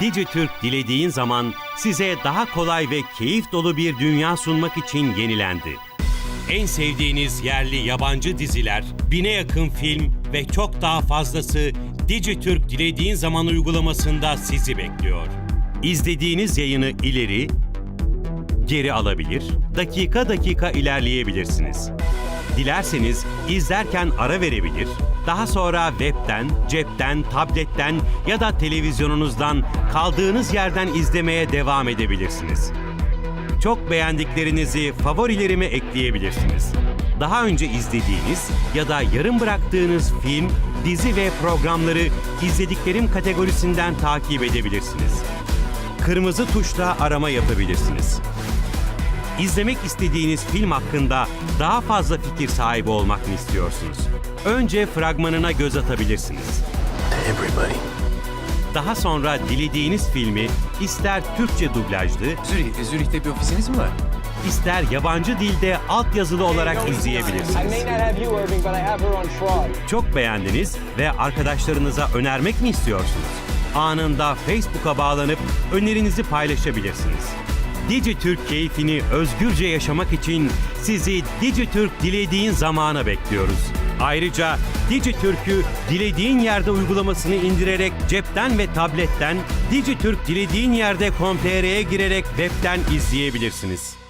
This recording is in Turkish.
Dijitürk dilediğin zaman size daha kolay ve keyif dolu bir dünya sunmak için yenilendi. En sevdiğiniz yerli yabancı diziler, bine yakın film ve çok daha fazlası Dijitürk dilediğin zaman uygulamasında sizi bekliyor. İzlediğiniz yayını ileri, geri alabilir, dakika dakika ilerleyebilirsiniz. Dilerseniz izlerken ara verebilir, daha sonra webten, cepten, tabletten ya da televizyonunuzdan kaldığınız yerden izlemeye devam edebilirsiniz. Çok beğendiklerinizi favorilerime ekleyebilirsiniz. Daha önce izlediğiniz ya da yarım bıraktığınız film, dizi ve programları izlediklerim kategorisinden takip edebilirsiniz. Kırmızı tuşla arama yapabilirsiniz. İzlemek istediğiniz film hakkında daha fazla fikir sahibi olmak mı istiyorsunuz? Önce fragmanına göz atabilirsiniz. Everybody. Daha sonra dilediğiniz filmi ister Türkçe dublajlı, Zürih, Zürih'te bir ofisiniz mi var? ister yabancı dilde altyazılı olarak izleyebilirsiniz. Çok beğendiniz ve arkadaşlarınıza önermek mi istiyorsunuz? Anında Facebook'a bağlanıp önerinizi paylaşabilirsiniz. Dijitürk keyfini özgürce yaşamak için sizi Dijitürk dilediğin zamana bekliyoruz. Ayrıca Dijitürk'ü dilediğin yerde uygulamasını indirerek cepten ve tabletten Dijitürk dilediğin yerde.com.tr'ye girerek webten izleyebilirsiniz.